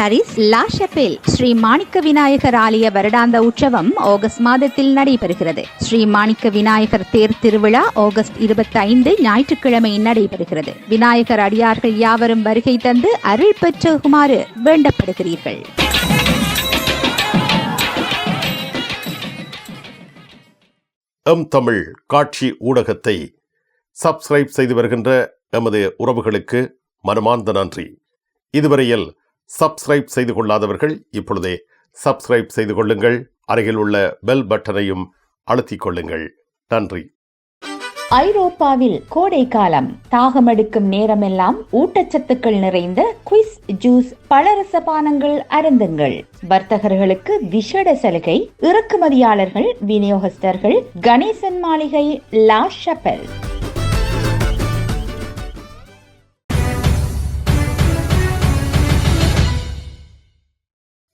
Paris La Chapelle Shri Manikka Vinayagar ஆலய வருடாந்த உற்சவம் ஆகஸ்ட் மாதத்தில் நடைபெறுகிறது. ஸ்ரீ மாணிக்க விநாயகர் தேர் திருவிழா ஆகஸ்ட் இருபத்தி ஐந்து ஞாயிற்றுக்கிழமை நடைபெறுகிறது. விநாயகர் அடியார்கள் யாவரும் வருகை தந்து அருள் பெற்றுமாறு வேண்டப்படுகிறீர்கள். எம் தமிழ் காட்சி ஊடகத்தை சப்ஸ்கிரைப் செய்து வருகின்ற எமது உறவுகளுக்கு மனமார்ந்த நன்றி. இதுவரையில் சப்ஸ்கிரைப் செய்து கொள்ளாதவர்கள் இப்பொழுதே சப்ஸ்கிரைப் செய்து கொள்ளுங்கள். அருகில் உள்ள பெல் பட்டனையும் அழுத்திக் கொள்ளுங்கள். நன்றி. ஐரோப்பாவில் கோடை காலம். தாகமெடுக்கும் நேரமெல்லாம் ஊட்டச்சத்துக்கள் நிறைந்த குவிஸ் ஜூஸ் பழரச பானங்கள் அருந்துங்கள். வர்த்தகர்களுக்கு விஷட சலுகை இறக்குமதியாளர்கள் விநியோகஸ்தர்கள் கணேசன் மாளிகை லா ஷப்பல்.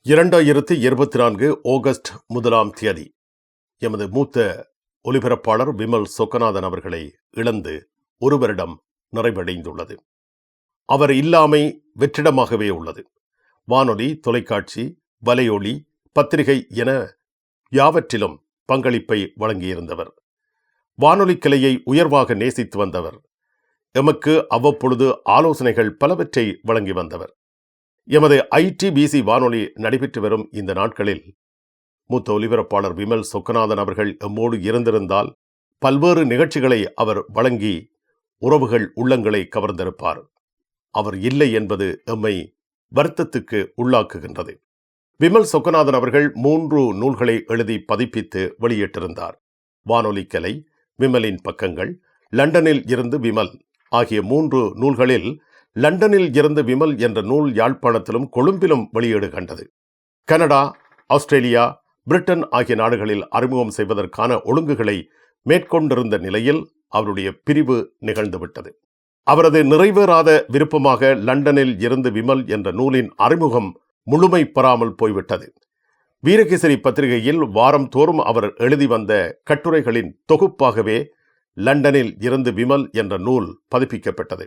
இரண்டாயிரத்து இருபத்தி நான்கு ஆகஸ்ட் முதலாம் தேதி எமது மூத்த ஒலிபரப்பாளர் விமல் சொக்கநாதன் அவர்களை இழந்து ஒரு வருடம் நிறைவடைந்துள்ளது. அவர் இல்லாமை வெற்றிடமாகவே உள்ளது. வானொலி தொலைக்காட்சி வலையொலி பத்திரிகை என யாவற்றிலும் பங்களிப்பை வழங்கியிருந்தவர். வானொலி கிளையை உயர்வாக நேசித்து வந்தவர். எமக்கு அவ்வப்பொழுது ஆலோசனைகள் பலவற்றை வழங்கி வந்தவர். எமது ஐடிபிசி வானொலி நடைபெற்று வரும் இந்த நாட்களில் மூத்த ஒலிபரப்பாளர் விமல் சொக்கநாதன் அவர்கள் எம்மோடு இருந்திருந்தால் பல்வேறு நிகழ்ச்சிகளை அவர் வழங்கி உறவுகள் உள்ளங்களை கவர்ந்திருப்பார். அவர் இல்லை என்பது எம்மை வருத்தத்துக்கு உள்ளாக்குகின்றது. விமல் சொக்கநாதன் அவர்கள் மூன்று நூல்களை எழுதி பதிப்பித்து வெளியிட்டிருந்தார். வானொலி கலை விமலின் பக்கங்கள் லண்டனில் இருந்து விமல் ஆகிய மூன்று நூல்களில் லண்டனில் இருந்து விமல் என்ற நூல் யாழ்ப்பாணத்திலும் கொழும்பிலும் வெளியீடு கண்டது. கனடா ஆஸ்திரேலியா பிரிட்டன் ஆகிய நாடுகளில் அறிமுகம் செய்வதற்கான ஒழுங்குகளை மேற்கொண்டிருந்த நிலையில் அவருடைய பிரிவு நிகழ்ந்துவிட்டது. அவரது நிறைவேறாத விருப்பமாக லண்டனில் இருந்து விமல் என்ற நூலின் அறிமுகம் முழுமை பெறாமல் போய்விட்டது. வீரகேசரி பத்திரிகையில் வாரம் தோறும் அவர் எழுதி வந்த கட்டுரைகளின் தொகுப்பாகவே லண்டனில் இருந்து விமல் என்ற நூல் பதிப்பிக்கப்பட்டது.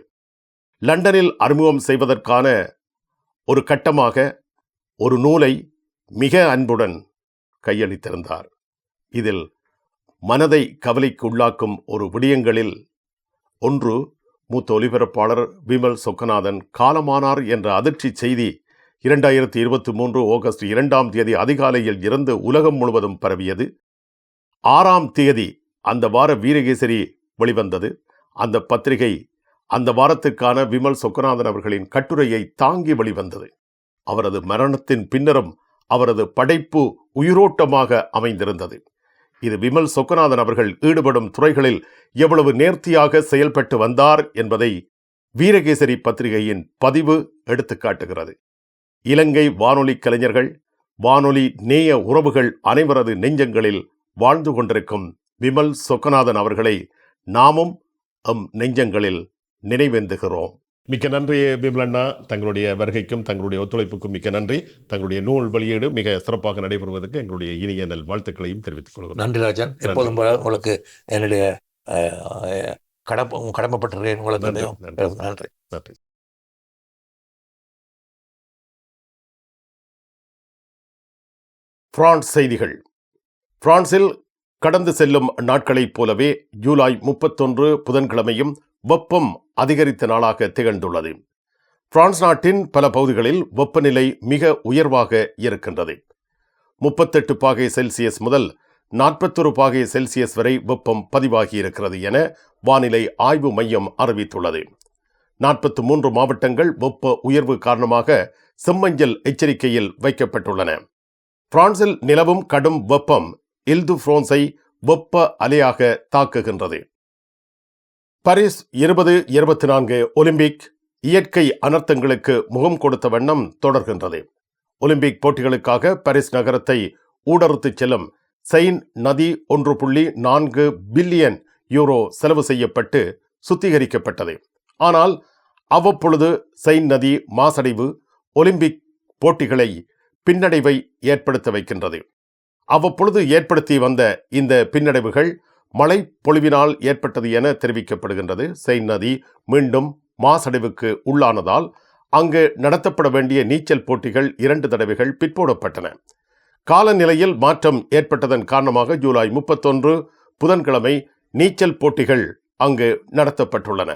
லண்டனில் அறிமுகம் செய்வதற்கான ஒரு கட்டமாக ஒரு நூலை மிக அன்புடன் கையளித்திருந்தார். இதில் மனதை கவலைக்கு உள்ளாக்கும் ஒரு விடயங்களில் ஒன்று மூத்த ஒலிபரப்பாளர் விமல் சொக்கநாதன் காலமானார் என்ற அதிர்ச்சி செய்தி இரண்டாயிரத்தி இருபத்தி மூன்று ஆகஸ்ட் இரண்டாம் தேதி அதிகாலையில் இருந்து உலகம் முழுவதும் பரவியது. ஆறாம் தேதி அந்த வார வீரகேசரி வெளிவந்தது. அந்த பத்திரிகை அந்த வாரத்துக்கான விமல் சொக்கநாதன் அவர்களின் கட்டுரையை தாங்கி வெளிவந்தது. அவரது மரணத்தின் பின்னரும் அவரது படைப்பு உயிரோட்டமாக அமைந்திருந்தது. இது விமல் சொக்கநாதன் அவர்கள் ஈடுபடும் துறைகளில் எவ்வளவு நேர்த்தியாக செயல்பட்டு வந்தார் என்பதை வீரகேசரி பத்திரிகையின் பதிவு எடுத்துக்காட்டுகிறது. இலங்கை வானொலி கலைஞர்கள் வானொலி நேய உறவுகள் அனைவரது நெஞ்சங்களில் வாழ்ந்து கொண்டிருக்கும் விமல் சொக்கநாதன் அவர்களை நாமும் எம் நெஞ்சங்களில் நினைவேந்துகிறோம். மிக்க நன்றி விமலண்ணா தங்களுடைய வருகைக்கும் தங்களுடைய ஒத்துழைப்புக்கும் மிக்க நன்றி. தங்களுடைய நூல் வெளியீடு மிக சிறப்பாக நடைபெறுவதற்கு எங்களுடைய இனிய நல் வாழ்த்துக்களையும் தெரிவித்துக் கொள்கிறோம். நன்றி ராஜன். எப்போதும் உங்களுக்கு என்னுடைய கடமை கடமைப்பட்டிருக்கேன் உங்களுக்கு. நன்றி. நன்றி. பிரான்ஸ் செய்திகள். பிரான்சில் கடந்து செல்லும் நாட்களைப் போலவே ஜூலை முப்பத்தொன்று புதன்கிழமையும் வெப்பம் அதிகரித்த நாளாக திகழ்ந்துள்ளது. பிரான்ஸ் நாட்டின் பல பகுதிகளில் வெப்பநிலை மிக உயர்வாக இருக்கின்றது. முப்பத்தெட்டு பாகை செல்சியஸ் முதல் நாற்பத்தொரு பாகை செல்சியஸ் வரை வெப்பம் பதிவாகி இருக்கிறது என வானிலை ஆய்வு மையம் அறிவித்துள்ளது. நாற்பத்து மூன்று மாவட்டங்கள் வெப்ப உயர்வு காரணமாக செம்மஞ்சள் எச்சரிக்கையில் வைக்கப்பட்டுள்ளன. பிரான்சில் நிலவும் கடும் வெப்பம் இல்து பிரான்ஸை வெப்ப அலையாக தாக்குகின்றது. பாரிஸ் இருபது இருபத்தி நான்கு ஒலிம்பிக் இயற்கை அனர்த்தங்களுக்கு முகம் கொடுத்த வண்ணம் தொடர்கின்றது. ஒலிம்பிக் போட்டிகளுக்காக பாரிஸ் நகரத்தை ஊடறுத்துச் செல்லும் செயின் நதி ஒன்று புள்ளி நான்கு பில்லியன் யூரோ செலவு செய்யப்பட்டு சுத்திகரிக்கப்பட்டது. ஆனால் அவ்வப்பொழுது செயின் நதி மாசடைவு ஒலிம்பிக் போட்டிகளை பின்னடைவை ஏற்படுத்த வைக்கின்றது. அவ்வப்பொழுது ஏற்படுத்தி வந்த இந்த பின்னடைவுகள் மழை பொழிவினால் ஏற்பட்டது என தெரிவிக்கப்படுகின்றது. செயின் நதி மீண்டும் மாசடைவுக்கு உள்ளானதால் அங்கு நடத்தப்பட வேண்டிய நீச்சல் போட்டிகள் இரண்டு தடவைகள் பிற்போடப்பட்டன. காலநிலையில் மாற்றம் ஏற்பட்டதன் காரணமாக ஜூலை முப்பத்தொன்று புதன்கிழமை நீச்சல் போட்டிகள் அங்கு நடத்தப்பட்டுள்ளன.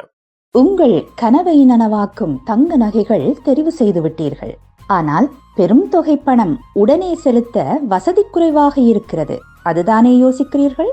உங்கள் கனவை நனவாக்கும் தங்க நகைகள் தெரிவு செய்து விட்டீர்கள். ஆனால் பெரும் தொகை பணம் உடனே செலுத்த வசதி குறைவாக இருக்கிறது. அதுதானே யோசிக்கிறீர்கள்?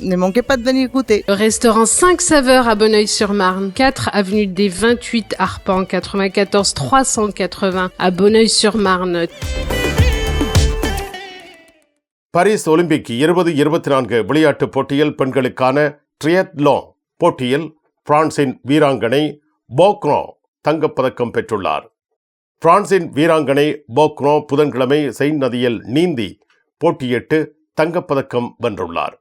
Ne manquez pas de venir goûter. Le restaurant 5 saveurs à Bonneuil-sur-Marne, 4 avenue des 28 Arpents, 94 380 à Bonneuil-sur-Marne. Paris Olympic இருபது இருபத்தி நான்கு விளையாட்டுப் போட்டியில் பெண்களுக்கான ட்ரியத்லோ போட்டியில் பிரான்சின் வீராங்கனை போக்ரோ தங்கப்பதக்கம் பெற்றுள்ளார் பிரான்சின் வீராங்கனை போக்ரோ புதன்கிழமை செயின் நதியில் நீந்தி போட்டியிட்டு தங்கப்பதக்கம் வென்றுள்ளார்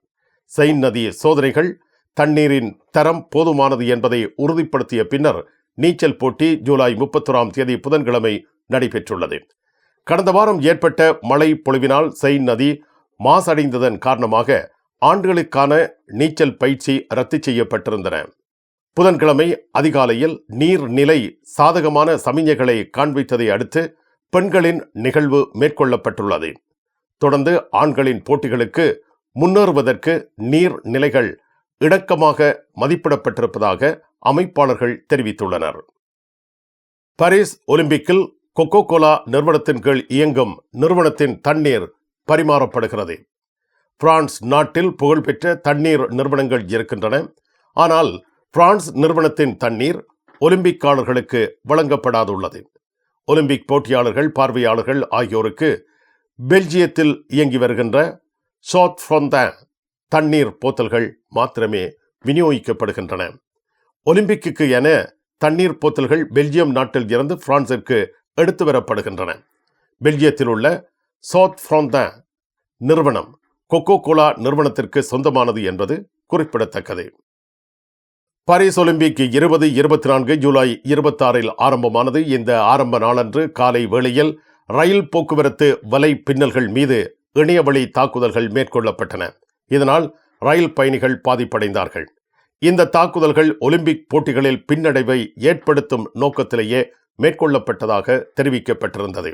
செயின் நதி சோதனைகள் தண்ணீரின் தரம் போதுமானது என்பதை உறுதிப்படுத்திய பின்னர் நீச்சல் போட்டி ஜூலை முப்பத்தொராம் தேதி புதன்கிழமை நடைபெற்றுள்ளது. கடந்த வாரம் ஏற்பட்ட மழை பொழிவினால் செயின் நதி மாசடைந்ததன் காரணமாக ஆண்டுகளுக்கான நீச்சல் பயிற்சி ரத்து செய்யப்பட்டிருந்தன. புதன்கிழமை அதிகாலையில் நீர்நிலை சாதகமான சமிஞ்சைகளை காண்பித்ததை அடுத்து பெண்களின் நிகழ்வு மேற்கொள்ளப்பட்டுள்ளது. தொடர்ந்து ஆண்களின் போட்டிகளுக்கு முன்னேறுவதற்கு நீர் நிலைகள் இணக்கமாக மதிப்பிடப்பட்டிருப்பதாக அமைப்பாளர்கள் தெரிவித்துள்ளனர். பாரிஸ் ஒலிம்பிக்கில் கொக்கோ கோலா நிறுவனத்தின் கீழ் இயங்கும் நிறுவனத்தின் தண்ணீர் பரிமாறப்படுகிறது. பிரான்ஸ் நாட்டில் புகழ்பெற்ற தண்ணீர் நிறுவனங்கள் இருக்கின்றன. ஆனால் பிரான்ஸ் நிறுவனத்தின் தண்ணீர் ஒலிம்பிக்காளர்களுக்கு வழங்கப்படாதுள்ளது. ஒலிம்பிக் போட்டியாளர்கள் பார்வையாளர்கள் ஆகியோருக்கு பெல்ஜியத்தில் இயங்கி வருகின்ற சோத் ஃப்ரொந்தன் தண்ணீர் போத்தல்கள் மாத்திரமே விநியோகிக்கப்படுகின்றன. ஒலிம்பிக்கு என தண்ணீர் போத்தல்கள் பெல்ஜியம் நாட்டில் இருந்து பிரான்சிற்கு எடுத்து வரப்படுகின்றன. பெல்ஜியத்தில் உள்ள சோத் ஃப்ராந்தன் நிறுவனம் கொக்கோ கோலா நிறுவனத்திற்கு சொந்தமானது என்பது குறிப்பிடத்தக்கது. பாரிஸ் ஒலிம்பிக் இருபது இருபத்தி நான்கு ஜூலை இருபத்தாறில் ஆரம்பமானது. இந்த ஆரம்ப நாளன்று காலை வேளையில் ரயில் போக்குவரத்து வலை பின்னல்கள் மீது இணையவழி தாக்குதல்கள் மேற்கொள்ளப்பட்டன. இதனால் ரயில் பயணிகள் பாதிப்படைந்தார்கள். இந்த தாக்குதல்கள் ஒலிம்பிக் போட்டிகளில் பின்னடைவை ஏற்படுத்தும் நோக்கத்திலேயே மேற்கொள்ளப்பட்டதாக தெரிவிக்கப்பட்டிருந்தது.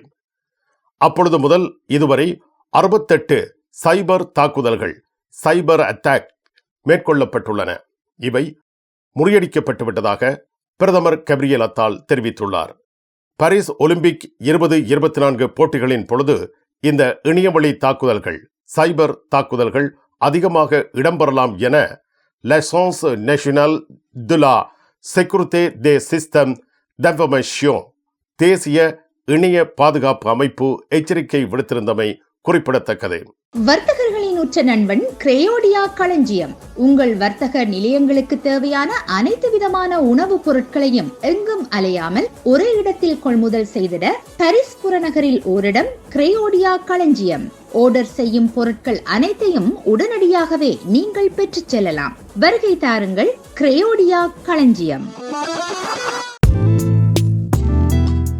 அப்பொழுது முதல் இதுவரை அறுபத்தெட்டு சைபர் தாக்குதல்கள் சைபர் அட்டாக் மேற்கொள்ளப்பட்டுள்ளன. இவை முறியடிக்கப்பட்டு விட்டதாக பிரதமர் கப்ரியல் அத்தால் தெரிவித்துள்ளார். பாரிஸ் ஒலிம்பிக் இருபது இருபத்தி நான்கு போட்டிகளின் பொழுது இந்த இணையவழி தாக்குதல்கள் சைபர் தாக்குதல்கள் அதிகமாக இடம்பெறலாம் என லெசான்ஸ் நேஷனல் துலா செக்யூரித்தே தே சிஸ்டம் systèmes தேசிய இணைய பாதுகாப்பு அமைப்பு எச்சரிக்கை விடுத்திருந்தமை குறிப்பிடத்தக்கது. வர்த்தகர்கள் உற்ற நண்பன் கிரேயோடியா களஞ்சியம். உங்கள் வர்த்தக நிலையங்களுக்கு தேவையான அனைத்து விதமான உணவுப் பொருட்களையும் எங்கும் அலையாமல் ஒரே இடத்தில் கொள்முதல் செய்திட பரிஸ் புறநகரில் ஓரிடம் கிரேயோடியா களஞ்சியம். ஆர்டர் செய்யும் பொருட்கள் அனைத்தையும் உடனடியாகவே நீங்கள் பெற்றுச் செல்லலாம். வருகை தாருங்கள் கிரேயோடியா களஞ்சியம்.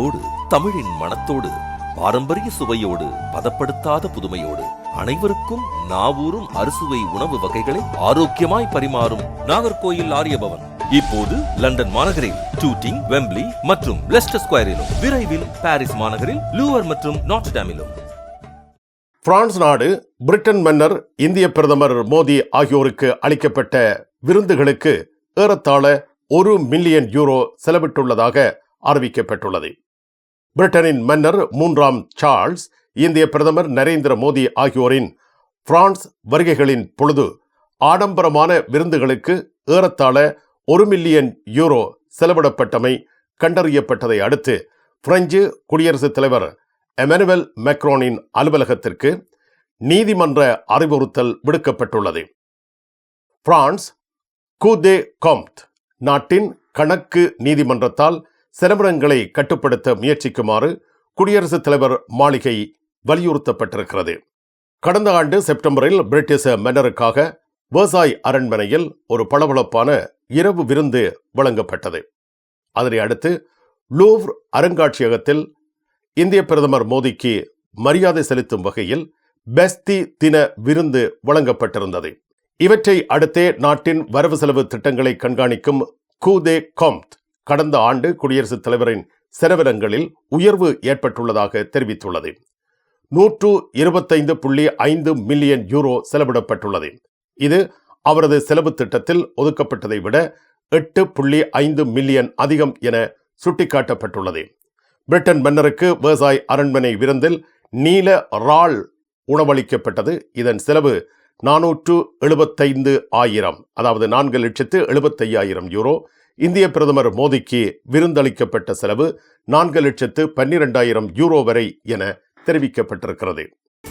அன்போடு தமிழின் மனத்தோடு பாரம்பரிய சுவையோடு பதப்படுத்தாத புதுமையோடு அனைவருக்கும் நாவூரும் அறுசுவை உணவு வகைகளை ஆரோக்கியமாய் பரிமாறும் நாகர்கோயில் ஆரியபவன். இப்போது லண்டன் மாநகரில் டூட்டிங் வெம்ப்ளி மற்றும் லெஸ்டர் ஸ்கொயரிலும் விரைவில் பாரிஸ் மாநகரில் லூவர் மற்றும் நாட்டடாமிலும் பிரான்ஸ் நாடு பிரிட்டன் மன்னர் இந்திய பிரதமர் மோடி ஆகியோருக்கு அளிக்கப்பட்ட விருந்துகளுக்கு ஏறத்தாழ ஒரு மில்லியன் யூரோ செலவிட்டுள்ளதாக அறிவிக்கப்பட்டுள்ளது. பிரிட்டனின் மன்னர் மூன்றாம் சார்ல்ஸ் இந்திய பிரதமர் நரேந்திர மோடி ஆகியோரின் பிரான்ஸ் வருகைகளின் பொழுது ஆடம்பரமான விருந்துகளுக்கு ஏறத்தாழ ஒரு மில்லியன் யூரோ செலவிடப்பட்டமை கண்டறியப்பட்டதை அடுத்து பிரெஞ்சு குடியரசுத் தலைவர் எமனுவல் மெக்ரோனின் அலுவலகத்திற்கு நீதிமன்ற அறிவுறுத்தல் விடுக்கப்பட்டுள்ளது. பிரான்ஸ் கூதே காம்ட் நாட்டின் கணக்கு நீதிமன்றத்தால் செலவினங்களை கட்டுப்படுத்த முயற்சிக்குமாறு குடியரசுத் தலைவர் மாளிகை வலியுறுத்தப்பட்டிருக்கிறது. கடந்த ஆண்டு செப்டம்பரில் பிரிட்டிஷ் மன்னருக்காக வேர்சாய் அரண்மனையில் ஒரு பளபளப்பான இரவு விருந்து வழங்கப்பட்டது. அதனை அடுத்து லூவ்ர் அருங்காட்சியகத்தில் இந்திய பிரதமர் மோடிக்கு மரியாதை செலுத்தும் வகையில் பெஸ்தி தின விருந்து வழங்கப்பட்டிருந்தது. இவற்றை அடுத்தே நாட்டின் வரவு செலவு திட்டங்களை கண்காணிக்கும் கூதே காம்த் கடந்த ஆண்டு குடியரசுத் தலைவரின் செலவினங்களில் உயர்வு ஏற்பட்டுள்ளதாக தெரிவித்துள்ளது. நூற்று இருபத்தைந்து புள்ளி ஐந்து மில்லியன் யூரோ செலவிடப்பட்டுள்ளது. இது அவரது செலவு திட்டத்தில் ஒதுக்கப்பட்டதை விட எட்டு புள்ளி ஐந்து மில்லியன் அதிகம் என சுட்டிக்காட்டப்பட்டுள்ளது. பிரிட்டன் மன்னருக்கு விவசாய் அரண்மனை விருந்தில் நீல ரால் உணவளிக்கப்பட்டது. இதன் செலவு நானூற்று எழுபத்தைந்து ஆயிரம் அதாவது நான்கு லட்சத்து எழுபத்தையாயிரம் யூரோ. இந்திய பிரதமர் மோடிக்கு விருந்தளிக்கப்பட்ட செலவு நான்கு லட்சத்து பன்னிரெண்டாயிரம் யூரோ வரை என தெரிவிக்கப்பட்டிருக்கிறது.